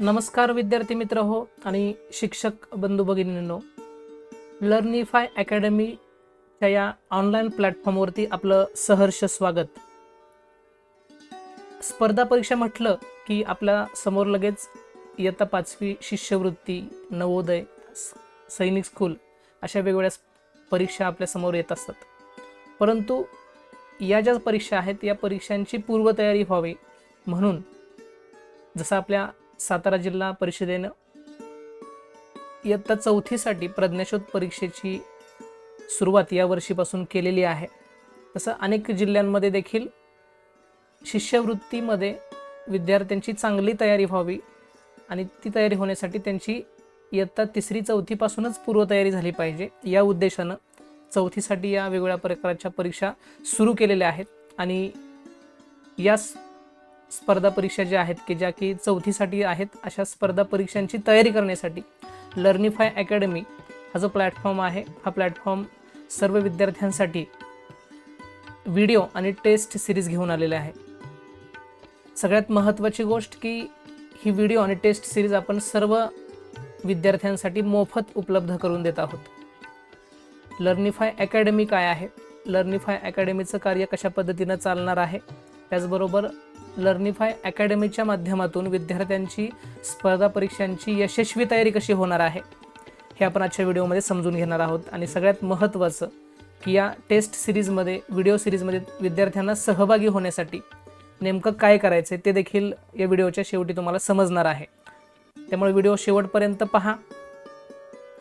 नमस्कार विद्यार्थी मित्र हो आणि शिक्षक बंधू भगिनींनो. लर्निफाय अकॅडमीच्या या ऑनलाईन प्लॅटफॉर्मवरती आपलं सहर्ष स्वागत. स्पर्धा परीक्षा म्हटलं की आपल्यासमोर लगेच इयत्ता पाचवी शिष्यवृत्ती नवोदय स- सैनिक स्कूल अशा वेगवेगळ्या परीक्षा आपल्यासमोर येत असतात. परंतु या ज्या परीक्षा आहेत या परीक्षांची पूर्वतयारी व्हावी म्हणून जसं आपल्या सातारा जिल्हा परिषदेनं इयत्ता चौथीसाठी प्रज्ञाशोध परीक्षेची सुरुवात या वर्षीपासून केलेली आहे. तसं अनेक जिल्ह्यांमध्ये देखील शिष्यवृत्तीमध्ये विद्यार्थ्यांची चांगली तयारी व्हावी आणि ती तयारी होण्यासाठी त्यांची इयत्ता तिसरी चौथीपासूनच पूर्वतयारी झाली पाहिजे. या उद्देशानं चौथीसाठी या वेगवेगळ्या प्रकारच्या परीक्षा सुरू केलेल्या आहेत आणि या स्पर्धा परीक्षा ज्या आहेत की ज्या की चौथीसाठी आहेत अशा स्पर्धा परीक्षांची तयारी करण्यासाठी लर्निफाय अकॅडमी हा जो प्लॅटफॉर्म आहे हा प्लॅटफॉर्म सर्व विद्यार्थ्यांसाठी व्हिडिओ आणि टेस्ट सिरीज घेऊन आलेले आहे. सगळ्यात महत्त्वाची गोष्ट की ही व्हिडिओ आणि टेस्ट सिरीज आपण सर्व विद्यार्थ्यांसाठी मोफत उपलब्ध करून देत आहोत. लर्निफाय अकॅडमी काय आहे? लर्निफाय अकॅडमीचं कार्य कशा पद्धतीनं चालणार आहे? त्याचबरोबर लर्निफाय अकॅडमीच्या माध्यमातून विद्यार्थ्यांची स्पर्धा परीक्षांची यशस्वी तयारी कशी होणार आहे हे आपण आजच्या व्हिडिओमध्ये समजून घेणार आहोत. आणि सगळ्यात महत्त्वाचं की या टेस्ट सिरीजमध्ये व्हिडिओ सिरीजमध्ये विद्यार्थ्यांना सहभागी होण्यासाठी नेमकं काय करायचं आहे ते देखील या व्हिडिओच्या शेवटी तुम्हाला समजणार आहे. त्यामुळे व्हिडिओ शेवटपर्यंत पहा.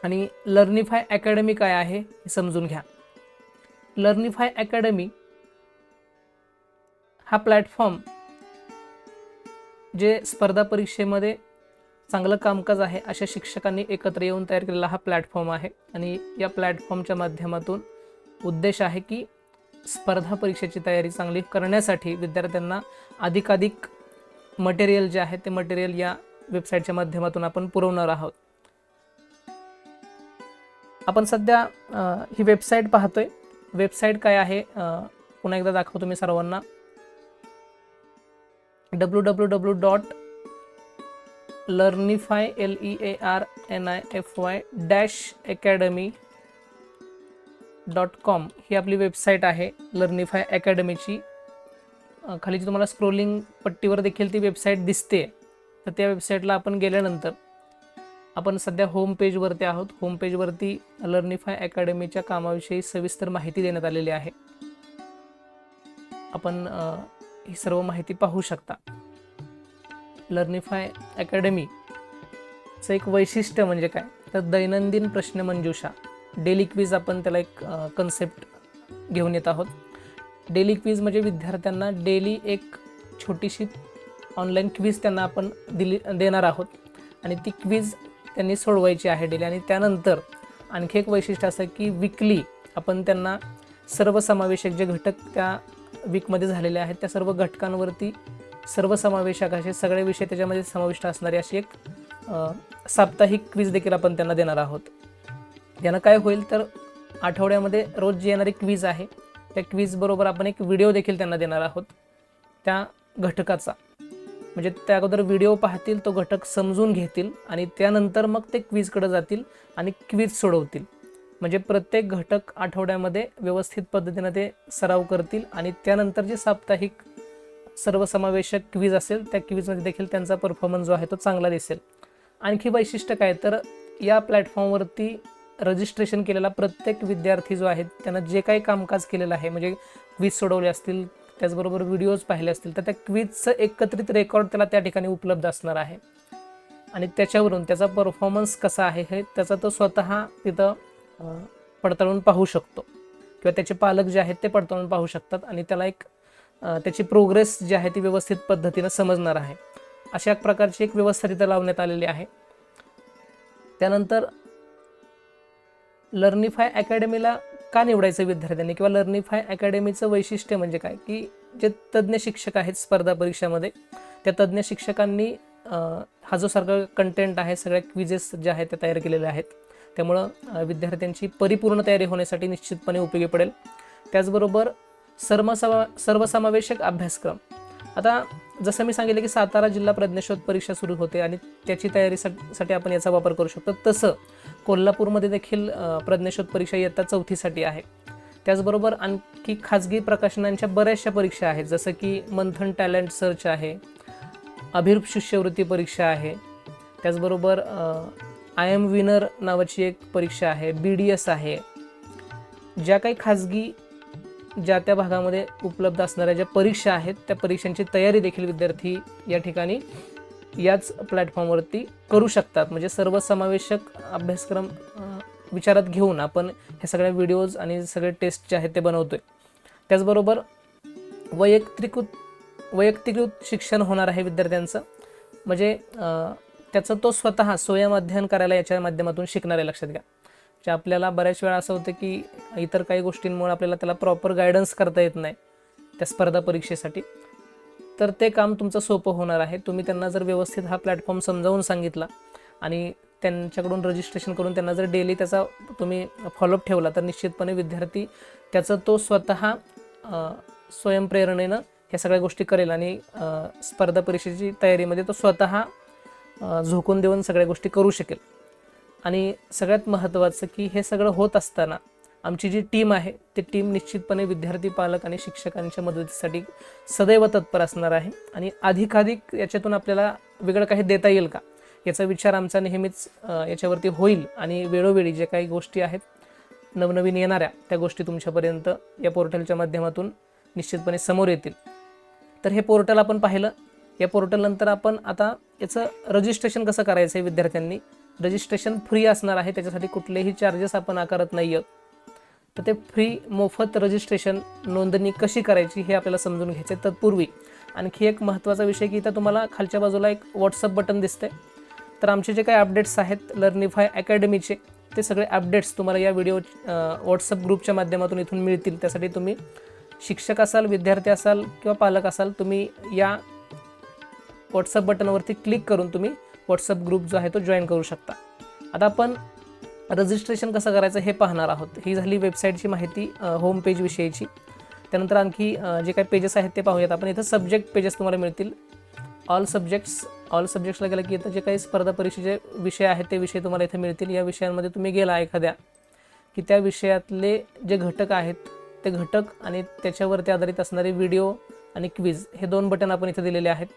आणि लर्निफाय अकॅडमी काय आहे हे समजून घ्या. लर्निफाय अकॅडमी हा प्लॅटफॉर्म जे स्पर्धा परीक्षेमध्ये चांगलं कामकाज आहे अशा शिक्षकांनी एकत्र येऊन तयार केलेला हा प्लॅटफॉर्म आहे. आणि या प्लॅटफॉर्मच्या माध्यमातून उद्देश आहे की स्पर्धा परीक्षेची तयारी चांगली करण्यासाठी विद्यार्थ्यांना अधिकाधिक मटेरियल जे आहे ते मटेरियल या वेबसाईटच्या माध्यमातून आपण पुरवणार आहोत. आपण सध्या ही वेबसाईट पाहतोय. वेबसाईट काय आहे पुन्हा एकदा दाखवतो मी सर्वांना. W W W dot Learnify L E A R N I F Y dash academy dot com ही आपली वेबसाईट आहे लर्निफाय अकॅडमीची खाली जी तुम्हाला स्क्रोलिंग पट्टीवर देखील ती वेबसाईट दिसते. तर त्या वेबसाईटला आपण गेल्यानंतर आपण सध्या होम पेजवरती आहोत. होम पेजवरती लर्निफाय अकॅडमीच्या कामाविषयी सविस्तर माहिती देण्यात आलेली आहे. आपण ही सर्व माहिती पाहू शकता. लर्निफाय अकॅडमीचं एक वैशिष्ट्य म्हणजे काय? तर दैनंदिन प्रश्नमंजुषा डेली क्विज आपण त्याला एक कन्सेप्ट घेऊन येत आहोत. डेली क्विज म्हणजे विद्यार्थ्यांना डेली एक छोटीशी ऑनलाईन क्विज त्यांना आपण दिली देणार आहोत. आणि ती क्विज त्यांनी सोडवायची आहे डेली आणि त्यानंतर आणखी एक वैशिष्ट्य असं की विकली आपण त्यांना सर्वसमावेशक जे घटक त्या वीकमध्ये झालेले आहेत. त्या सर्व घटकांवरती सर्वसमावेशक असे सगळे विषय त्याच्यामध्ये समाविष्ट असणारी अशी एक साप्ताहिक क्विज देखील आपण त्यांना देणार आहोत. यानं काय होईल तर आठवड्यामध्ये रोज जी येणारी क्विज आहे त्या क्विजबरोबर आपण एक व्हिडिओ देखील त्यांना देणार आहोत. त्या घटकाचा. म्हणजे त्या अगोदर व्हिडिओ पाहतील तो घटक समजून घेतील आणि त्यानंतर मग ते क्विजकडे जातील आणि क्विज सोडवतील. म्हणजे प्रत्येक घटक आठवड्यामध्ये व्यवस्थित पद्धतीनं ते सराव करतील आणि त्यानंतर जे साप्ताहिक सर्वसमावेशक क्विज असेल त्या क्विजमध्ये देखील त्यांचा परफॉर्मन्स जो आहे तो चांगला दिसेल. आणखी वैशिष्ट्य काय? तर या प्लॅटफॉर्मवरती रजिस्ट्रेशन केलेला प्रत्येक विद्यार्थी जो आहे त्यांना जे काही कामकाज केलेलं आहे म्हणजे क्विज सोडवले असतील त्याचबरोबर व्हिडिओज पाहिले असतील तर त्या क्विजचं एकत्रित रेकॉर्ड त्याला त्या ठिकाणी उपलब्ध असणार आहे. आणि त्याच्यावरून त्याचा परफॉर्मन्स कसा आहे हे त्याचा तो स्वतः तिथं पडताळून पाहू शकतो. किंवा त्याचे पालक जे आहेत ते पडताळून पाहू शकतात आणि त्याला एक त्याची प्रोग्रेस जी आहे ती व्यवस्थित पद्धतीनं समजणार आहे. अशा एक प्रकारची एक व्यवस्था तिथं लावण्यात आलेली आहे. त्यानंतर लर्निफाय अकॅडमीला का निवडायचं विद्यार्थ्यांनी किंवा लर्निफाय अकॅडमीचं वैशिष्ट्य म्हणजे काय? की जे तज्ज्ञ शिक्षक आहेत स्पर्धा परीक्षामध्ये त्या तज्ज्ञ शिक्षकांनी हा जो सारखा कंटेंट आहे सगळ्या क्विजेस ज्या आहेत त्या तयार केलेल्या आहेत. त्यामुळं विद्यार्थ्यांची परिपूर्ण तयारी होण्यासाठी निश्चितपणे उपयोगी पडेल. त्याचबरोबर सर्वसमा सर्वसमावेशक अभ्यासक्रम. आता जसं मी सांगितलं की सातारा जिल्हा प्रज्ञशोध परीक्षा सुरू होते आणि त्याची तयारीसाठी साठी आपण याचा वापर करू शकतो. तसं कोल्हापूरमध्ये देखील प्रज्ञशोध परीक्षा इयत्ता चौथीसाठी आहे. त्याचबरोबर आणखी खाजगी प्रकाशनांच्या बऱ्याचशा परीक्षा आहेत. जसं की मंथन टॅलेंट सर्च आहे अभिरूप शिष्यवृत्ती परीक्षा आहे. त्याचबरोबर आय एम विनर नावाची एक परीक्षा आहे बी डी एस आहे ज्या काही खाजगी ज्या त्या भागामध्ये उपलब्ध असणाऱ्या ज्या परीक्षा आहेत त्या परीक्षांची तयारी देखील विद्यार्थी या ठिकाणी याच प्लॅटफॉर्मवरती करू शकतात. म्हणजे सर्वसमावेशक अभ्यासक्रम विचारात घेऊन आपण हे सगळ्या व्हिडिओज आणि सगळे टेस्ट जे आहेत ते बनवतो आहे त्याचबरोबर वैयक्तिकृत वैयक्तिकृत शिक्षण होणार आहे विद्यार्थ्यांचं. म्हणजे त्याचं तो स्वतः स्वयं अध्ययन करायला याच्या माध्यमातून शिकणार आहे लक्षात घ्या. जे आपल्याला बऱ्याच वेळा असं होतं की इतर काही गोष्टींमुळे आपल्याला त्याला प्रॉपर गायडन्स करता येत नाही त्या स्पर्धा परीक्षेसाठी. तर ते काम तुमचं सोपं होणार आहे. तुम्ही त्यांना जर व्यवस्थित हा प्लॅटफॉर्म समजावून सांगितला आणि त्यांच्याकडून रजिस्ट्रेशन करून त्यांना जर डेली त्याचा तुम्ही फॉलोअप ठेवला तर निश्चितपणे विद्यार्थी त्याचं तो स्वतः स्वयंप्रेरणेनं ह्या सगळ्या गोष्टी करेल आणि स्पर्धा परीक्षेची तयारीमध्ये तो स्वतः झोकून देऊन सगळ्या गोष्टी करू शकेल. आणि सगळ्यात महत्त्वाचं की हे सगळं होत असताना आमची जी टीम आहे ती टीम निश्चितपणे विद्यार्थी पालक आणि शिक्षकांच्या मदतीसाठी सदैव तत्पर असणार आहे. आणि अधिकाधिक याच्यातून आपल्याला वेगळं काही देता येईल का? याचा विचार आमचा नेहमीच याच्यावरती होईल. आणि वेळोवेळी जे काही गोष्टी आहेत नवनवीन येणाऱ्या त्या गोष्टी तुमच्यापर्यंत या पोर्टलच्या माध्यमातून निश्चितपणे समोर येतील. तर हे पोर्टल आपण पाहिलं. या पोर्टलनंतर आपण आता याचं रजिस्ट्रेशन कसं करायचं आहे विद्यार्थ्यांनी? रजिस्ट्रेशन फ्री असणार आहे त्याच्यासाठी कुठलेही चार्जेस आपण आकारत नाही आहोत तर ते फ्री मोफत रजिस्ट्रेशन नोंदणी कशी करायची हे आपल्याला समजून घ्यायचं आहे तत्पूर्वी. आणखी एक महत्त्वाचा विषय की इथं तुम्हाला खालच्या बाजूला एक व्हॉट्सअप बटन दिसते तर आमचे जे काही अपडेट्स आहेत लर्निफाय अकॅडमीचे ते सगळे अपडेट्स तुम्हाला या व्हिडिओ व्हॉट्सअप ग्रुपच्या माध्यमातून इथून मिळतील. त्यासाठी तुम्ही शिक्षक असाल विद्यार्थी असाल किंवा पालक असाल तुम्ही या व्हॉट्सअप बटनवरती क्लिक करून तुम्ही व्हॉट्सअप ग्रुप जो आहे तो जॉईन करू शकता. आता आपण रजिस्ट्रेशन कसं करायचं हे पाहणार आहोत. ही झाली वेबसाईटची माहिती होम पेजविषयीची त्यानंतर आणखी जे काही पेजेस आहेत ते पाहूयात. आपण इथं सब्जेक्ट पेजेस तुम्हाला मिळतील. ऑल सब्जेक्ट्स ऑल सब्जेक्ट्सला गेलं की इथं जे काही स्पर्धा परीक्षेचे विषय आहेत ते विषय तुम्हाला इथे मिळतील. या विषयांमध्ये तुम्ही गेला एखाद्या की त्या विषयातले जे घटक आहेत ते घटक आणि त्याच्यावरती आधारित असणारे व्हिडिओ आणि क्विज हे दोन बटन आपण इथे दिलेले आहेत.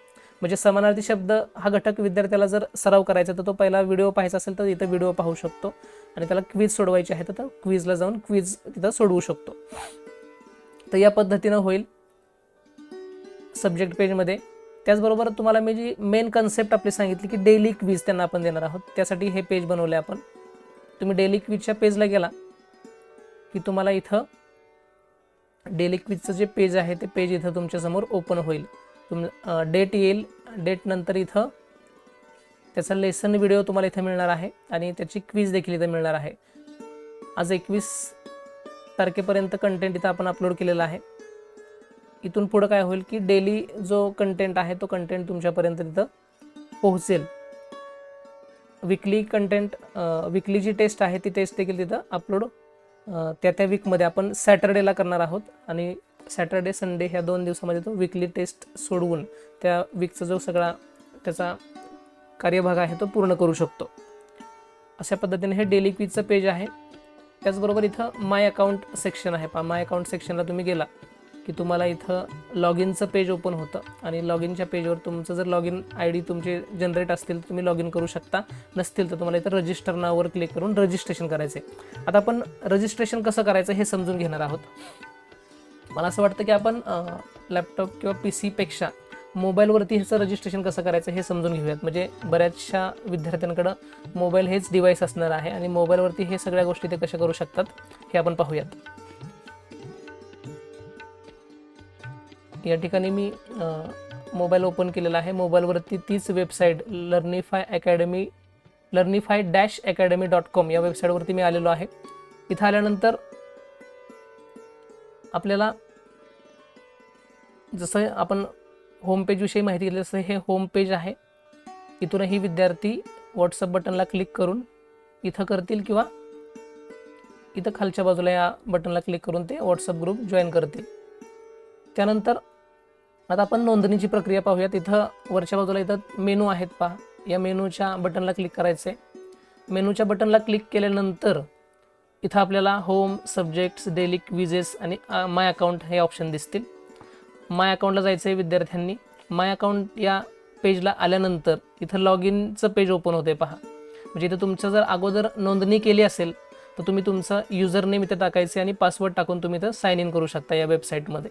म्हणजे समानार्थी शब्द हा घटक विद्यार्थ्याला जर सराव करायचा तर तो पहिला व्हिडिओ पाहायचा असेल तर इथं व्हिडिओ पाहू शकतो. आणि त्याला क्विज सोडवायची आहे तर क्विजला जाऊन क्विज तिथं सोडवू शकतो. तर या पद्धतीनं होईल सब्जेक्ट पेजमध्ये त्याचबरोबर तुम्हाला मी जी मेन कन्सेप्ट आपली सांगितली की डेली क्विज त्यांना आपण देणार आहोत. त्यासाठी हे पेज बनवले आपण. तुम्ही डेली क्विजच्या पेजला गेला की तुम्हाला इथं डेली क्विजचं जे पेज आहे ते पेज इथं तुमच्यासमोर ओपन होईल. तुम डेट येईल डेट नंतर इथं त्याचा लेसन व्हिडिओ तुम्हाला इथं मिळणार आहे आणि त्याची क्विज देखील इथं मिळणार आहे. आज एकवीस तारखेपर्यंत कंटेंट इथं आपण अपलोड केलेला आहे. इथून पुढं काय होईल की डेली जो कंटेंट आहे तो कंटेंट तुमच्यापर्यंत तिथं पोहोचेल. विकली कंटेंट विकली जी टेस्ट आहे ती टेस्ट देखील तिथं अपलोड त्या त्या वीकमध्ये आपण सॅटर्डेला करणार आहोत आणि सॅटर्डे संडे ह्या दोन दिवसामध्ये तो विकली टेस्ट सोडवून त्या वीकचा जो सगळा त्याचा कार्यभाग आहे तो पूर्ण करू शकतो. अशा पद्धतीने हे डेली क्विजचं पेज आहे. त्याचबरोबर इथं माय अकाउंट सेक्शन आहे. पा माय अकाउंट सेक्शनला तुम्ही गेला की तुम्हाला इथं लॉग इनचं पेज ओपन होतं आणि लॉग इनच्या पेजवर तुमचं जर लॉग इन आय डी तुमचे जनरेट असतील तर तुम्ही लॉग इन करू शकता. नसतील तर तुम्हाला इथं रजिस्टर नावावर क्लिक करून रजिस्ट्रेशन करायचं आहे आता आपण रजिस्ट्रेशन कसं करायचं हे समजून घेणार आहोत. मला असं वाटतं की आपण लॅपटॉप किंवा पी सीपेक्षा मोबाईलवरती ह्याचं रजिस्ट्रेशन कसं करायचं हे समजून घेऊयात. म्हणजे बऱ्याचशा विद्यार्थ्यांकडं मोबाईल हेच डिव्हाइस असणार आहे आणि मोबाईलवरती हे सगळ्या गोष्टी ते कशा करू शकतात हे आपण पाहूयात. या ठिकाणी मी मोबाईल ओपन केलेला आहे. मोबाईलवरती तीच website Learnify academy Learnify dash academy dot com या वेबसाईटवरती मी आलेलो आहे. इथं आल्यानंतर आपल्याला जसं आपण होम पेजविषयी माहिती घेतली तसं हे होम पेज आहे. इथूनही विद्यार्थी व्हॉट्सअप बटनला क्लिक करून इथं करतील किंवा इथं खालच्या बाजूला या बटनला क्लिक करून ते व्हॉट्सअप ग्रुप जॉईन करतील. त्यानंतर आता आपण नोंदणीची प्रक्रिया पाहूया तिथं वरच्या बाजूला इथं मेनू आहेत पहा. या मेनूच्या बटनला क्लिक करायचं आहे मेनूच्या बटनला क्लिक केल्यानंतर इथं आपल्याला होम सब्जेक्ट्स डेली क्विजेस आणि माय अकाउंट हे ऑप्शन दिसतील. माय अकाउंटला जायचं आहे विद्यार्थ्यांनी. माय अकाउंट या पेजला आल्यानंतर इथं लॉग इनचं पेज ओपन होते पहा. म्हणजे इथं तुमचं जर अगोदर नोंदणी केली असेल तर तुम्ही तुमचं युजर नेम इथं टाकायचे आणि पासवर्ड टाकून तुम्ही इथं साईन इन करू शकता या वेबसाईटमध्ये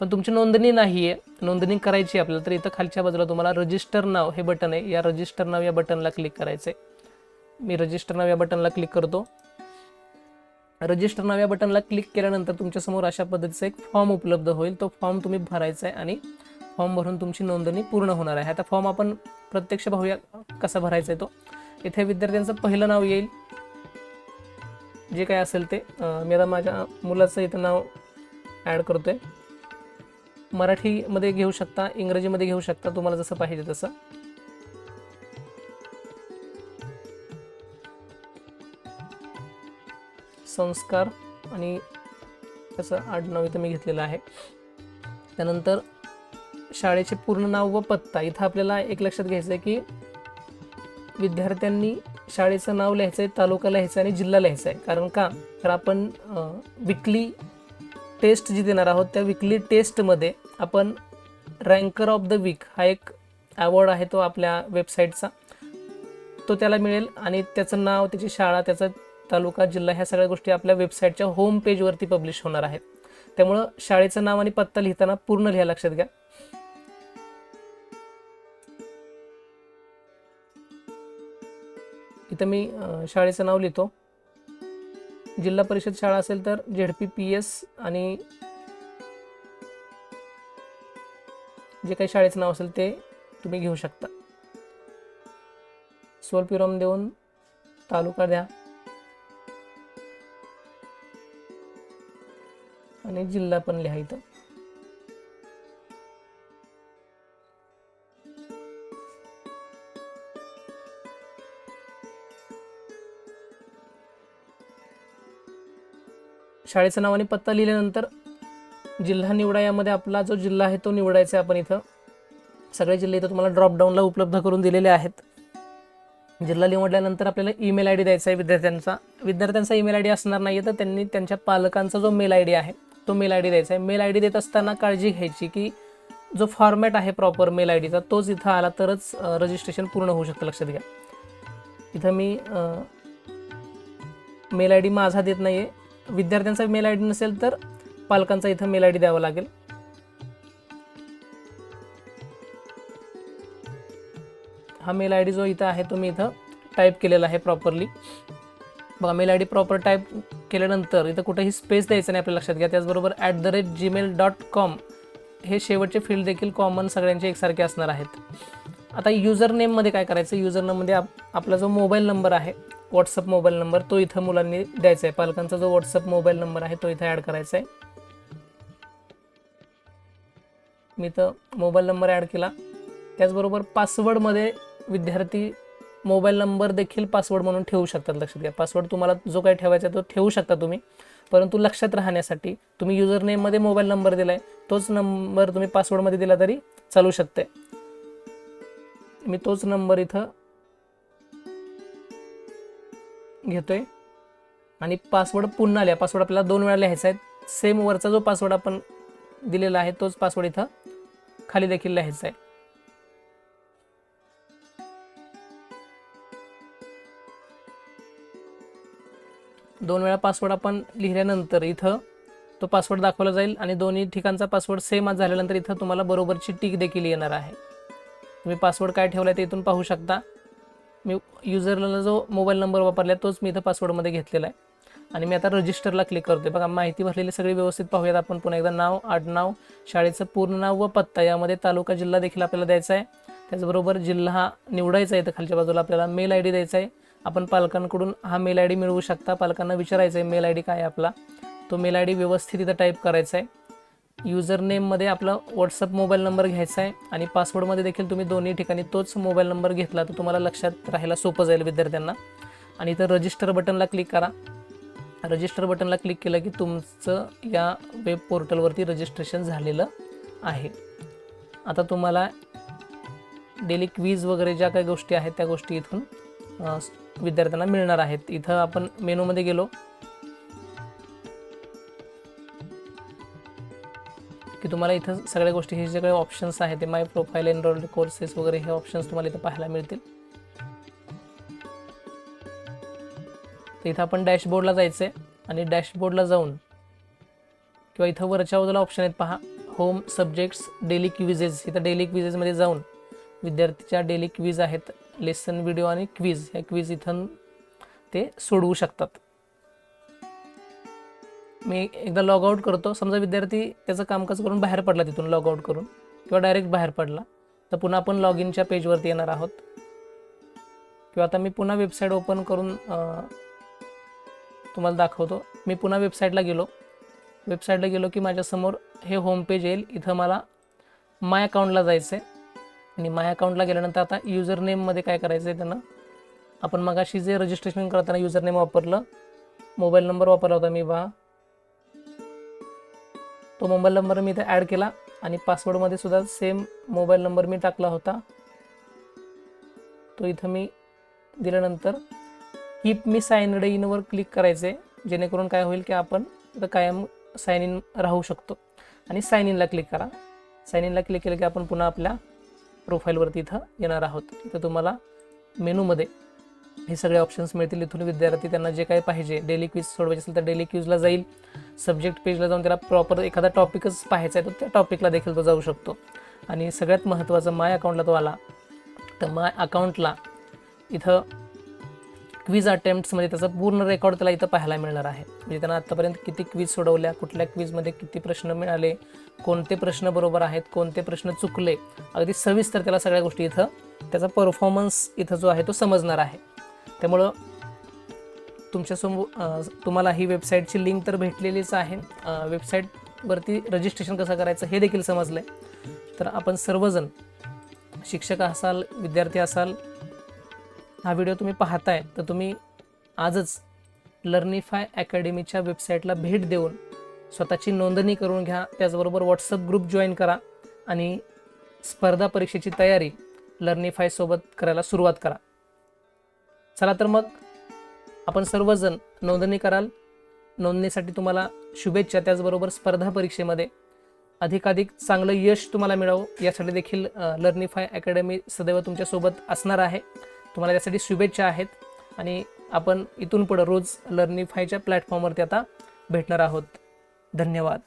पण तुमची नोंदणी नाही आहे नोंदणी करायची आहे आपल्याला तर इथं खालच्या बाजूला तुम्हाला रजिस्टर नाव हे बटन आहे. या रजिस्टर नाव या बटनला क्लिक करायचं आहे मी रजिस्टर नाव या बटनला क्लिक करतो. रजिस्टर नाव या बटनला क्लिक केल्यानंतर तुमच्यासमोर अशा पद्धतीचा एक फॉर्म उपलब्ध होईल. तो फॉर्म तुम्ही भरायचा आहे आणि फॉर्म भरून तुमची नोंदणी पूर्ण होणार आहे. आता फॉर्म आपण प्रत्यक्ष पाहूया कसा भरायचा आहे तो. इथे विद्यार्थ्यांचं पहिलं नाव येईल. जे काय असेल ते मी आता माझ्या मुलाचं इथं नाव ॲड करतो आहे मराठीमध्ये घेऊ शकता इंग्रजीमध्ये घेऊ शकता तुम्हाला जसं पाहिजे तसं. संस्कार आणि त्याचं आडनाव इथं मी घेतलेलं आहे. त्यानंतर शाळेचे पूर्ण नाव व पत्ता. इथं आपल्याला एक लक्षात घ्यायचं आहे की विद्यार्थ्यांनी शाळेचं नाव लिहायचं आहे तालुका लिहायचा आहे आणि जिल्हा लिहायचा आहे कारण का? तर आपण विकली टेस्ट जी देणार आहोत त्या विकली टेस्टमध्ये आपण रँकर ऑफ द वीक हा एक अवॉर्ड आहे तो आपल्या वेबसाईटचा तो त्याला मिळेल आणि त्याचं नाव त्याची शाळा त्याचं तालुका जिल्हा ह्या सगळ्या गोष्टी आपल्या वेबसाईटच्या होम पेजवरती पब्लिश होणार आहेत. त्यामुळं शाळेचं नाव आणि पत्ता लिहिताना पूर्ण लिहा लक्षात घ्या. इथं मी शाळेचं नाव लिहितो. जिल्हा परिषद शाळा असेल तर झेडपी पी एस आणि जे काही शाळेचं नाव असेल ते तुम्ही घेऊ शकता. स्वल्पविराम देऊन तालुका द्या. आणि जिल्हा पण लिहा शाळेचं नाव आणि पत्ता लिहिल्यानंतर जिल्हा निवडा यामध्ये आपला जो जिल्हा आहे तो निवडायचा आहे आपण इथं. सगळे जिल्हे इथं तुम्हाला ड्रॉपडाऊनला उपलब्ध करून दिलेले आहेत. जिल्हा निवडल्यानंतर आपल्याला ईमेल आय डी द्यायचा आहे विद्यार्थ्यांचा. विद्यार्थ्यांचा ईमेल आय डी असणार नाही आहे तर त्यांनी त्यांच्या पालकांचा जो मेल आय डी आहे तो मेल आय डी द्यायचा आहे. मेल आय डी देत असताना काळजी घ्यायची की जो फॉर्मॅट आहे प्रॉपर मेल आय डीचा तोच इथं आला तरच रजिस्ट्रेशन पूर्ण होऊ शकतं लक्षात घ्या. इथं मी मेल आय डी माझा देत नाही आहे विद्यार्थ्यांचा मेल आय डी नसेल तर पालकांचा इथं मेल आय डी द्यावा लागेल. हा मेल आय डी जो इथं आहे तो मी इथं टाईप केलेला आहे प्रॉपरली बघा mail I D proper type केल्यानंतर इथं कुठेही स्पेस द्यायचं नाही आपल्या लक्षात. घ्या त्याचबरोबर at the rate Gmail dot com हे शेवटचे फील्ड देखील कॉमन सगळ्यांचे एकसारखे असणार आहेत. आता युजर नेममध्ये काय करायचं? युजर नेममध्ये आप आपला जो मोबाईल नंबर आहे व्हॉट्सअप मोबाईल नंबर तो इथं मुलांनी द्यायचा आहे. पालकांचा जो व्हॉट्सअप मोबाईल नंबर आहे तो इथं ॲड करायचा आहे. मी तर मोबाईल नंबर ॲड केला. त्याचबरोबर पासवर्डमध्ये विद्यार्थी मोबाईल नंबर देखील पासवर्ड म्हणून ठेवू शकतात लक्षात घ्या. पासवर्ड तुम्हाला जो काही ठेवायचा आहे तो ठेवू शकता तुम्ही. परंतु लक्षात राहण्यासाठी तुम्ही युजर नेममध्ये मोबाईल नंबर दिला आहे तोच नंबर तुम्ही पासवर्डमध्ये दिला तरी चालू शकते. मी तोच नंबर इथं घेतोय. आणि पासवर्ड पुन्हा लिहा. पासवर्ड आपल्याला दोन वेळा लिहायचा आहे. सेम वरचा जो पासवर्ड आपण दिलेला आहे तोच पासवर्ड इथं खाली देखील लिहायचा आहे. दोन वेळा पासवर्ड आपण लिहिल्यानंतर इथं तो पासवर्ड दाखवला जाईल आणि दोन्ही ठिकाणचा पासवर्ड सेम झाल्यानंतर इथं तुम्हाला बरोबरची टीक देखील येणार आहे. तुम्ही पासवर्ड काय ठेवला आहे ते इथून पाहू शकता. मी युजरला जो मोबाईल नंबर वापरला तोच मी इथं पासवर्डमध्ये घेतलेला आहे. आणि मी आता रजिस्टरला क्लिक करतोय. बघा माहिती भरलेली सगळी व्यवस्थित पाहूयात आपण. पुन्हा एकदा नाव आडनाव शाळेचं पूर्ण नाव व पत्ता यामध्ये तालुका जिल्हा देखील आपल्याला द्यायचा आहे. त्याचबरोबर जिल्हा निवडायचा आहे इथं खालच्या बाजूला आपल्याला. मेल आय डी द्यायचा आहे. आपण पालकांकडून हा मेल आय डी मिळवू शकता. पालकांना विचारायचं आहे मेल आय डी काय आपला? तो मेल आय डी व्यवस्थित इथं टाईप करायचा आहे युजर नेममध्ये आपला व्हॉट्सअप मोबाईल नंबर घ्यायचा आहे आणि पासवर्डमध्ये देखील तुम्ही दोन्ही ठिकाणी तोच मोबाईल नंबर घेतला तर तुम्हाला लक्षात राहायला सोपं जाईल विद्यार्थ्यांना. आणि इथं रजिस्टर बटनला क्लिक करा. रजिस्टर बटनला क्लिक केलं की तुमचं या वेब पोर्टलवरती रजिस्ट्रेशन झालेलं आहे. आता तुम्हाला डेली क्वीज वगैरे ज्या काही गोष्टी आहेत त्या गोष्टी इथून विद्यार्थ्यांना मिळणार आहेत. इथं आपण मेनूमध्ये गेलो. की तुम्हाला इथं सगळ्या गोष्टी हे जे काही ऑप्शन्स आहेत ते माय प्रोफाईल एनरोल्ड कोर्सेस वगैरे हे ऑप्शन्स तुम्हाला इथं पाहायला मिळतील. तर इथं आपण डॅशबोर्डला जायचं आहे आणि डॅशबोर्डला जाऊन किंवा इथं वरच्या बाजूला ऑप्शन आहेत पहा. होम सब्जेक्ट्स डेली क्विजेस इथं डेली क्विजेसमध्ये जाऊन विद्यार्थीच्या डेली क्विज आहेत. लेसन व्हिडिओ आणि क्विज ह्या क्विज इथं ते सोडवू शकतात. मी एकदा लॉग आउट करतो. समजा विद्यार्थी त्याचं कामकाज करून बाहेर पडला तिथून लॉग आउट करून किंवा डायरेक्ट बाहेर पडला तर पुन्हा आपण लॉग इनच्या पेजवरती येणार आहोत. किंवा आता मी पुन्हा वेबसाईट ओपन करून तुम्हाला दाखवतो. मी पुन्हा वेबसाईटला गेलो. वेबसाईटला गेलो की माझ्यासमोर हे होम पेज येईल. इथं मला माय अकाउंटला जायचं आहे आणि माय अकाउंटला गेल्यानंतर आता युजर नेममध्ये काय करायचं आहे त्यांना? आपण मगाशी जे रजिस्ट्रेशन करताना युजर नेम वापरलं मोबाईल नंबर वापरला होता मी बा. तो मोबाईल नंबर मी इथे ॲड केला आणि पासवर्डमध्ये सुद्धा सेम मोबाईल नंबर मी टाकला होता. तो इथं मी दिल्यानंतर कीप मी साईन इनवर क्लिक करायचे जेणेकरून काय होईल की आपण इथं कायम साईन इन राहू शकतो. आणि साईन इनला क्लिक करा. साईन इनला क्लिक केलं की आपण पुन्हा आपल्या प्रोफाईलवरती इथं येणार आहोत. इथं तुम्हाला मेनूमध्ये हे सगळे ऑप्शन्स मिळतील. इथून विद्यार्थी त्यांना जे काही पाहिजे डेली क्विज सोडवायचे असेल तर डेली क्विजला जाईल. सब्जेक्ट पेजला जाऊन त्याला प्रॉपर एखादा टॉपिकच पाहायचा आहे तर त्या टॉपिकला देखील तो जाऊ शकतो. आणि सगळ्यात महत्त्वाचं माय अकाउंटला तो आला. तर माय अकाउंटला इथं क्विज अटेम्प्ट्समध्ये त्याचा पूर्ण रेकॉर्ड त्याला इथं पाहायला मिळणार आहे. म्हणजे त्यांना आत्तापर्यंत किती क्विज सोडवल्या कुठल्या क्विजमध्ये किती प्रश्न मिळाले कोणते प्रश्न बरोबर आहेत कोणते प्रश्न चुकले अगदी सविस्तर त्याला सगळ्या गोष्टी इथं त्याचा परफॉर्मन्स इथं जो आहे तो समजणार आहे. त्यामुळं तुमच्यासमोर तुम्हाला ही वेबसाईटची लिंक तर भेटलेलीच आहे. वेबसाईटवरती रजिस्ट्रेशन कसं करायचं हे देखील समजलं आहे तर आपण सर्वजण शिक्षक असाल विद्यार्थी असाल हा व्हिडिओ तुम्ही पाहताय तर तुम्ही आजच लर्निफाय अकॅडमीच्या वेबसाईटला भेट देऊन स्वतःची नोंदणी करून घ्या त्याचबरोबर व्हॉट्सअप ग्रुप जॉईन करा आणि स्पर्धा परीक्षेची तयारी लर्निफाय सोबत करायला सुरुवात करा. चला तर मग आपण सर्वजण नोंदणी कराल. नोंदणीसाठी तुम्हाला शुभेच्छा त्याचबरोबर स्पर्धा परीक्षेमध्ये अधिकाधिक चांगलं यश तुम्हाला मिळावं. यासाठी देखील लर्निफाय अकॅडमी सदैव तुमच्यासोबत असणार आहे. तुम्हाला त्यासाठी शुभेच्छा आहेत. आणि आपण इथून पुढं रोज लर्निफायच्या प्लॅटफॉर्मवरती आता भेटणार आहोत. धन्यवाद.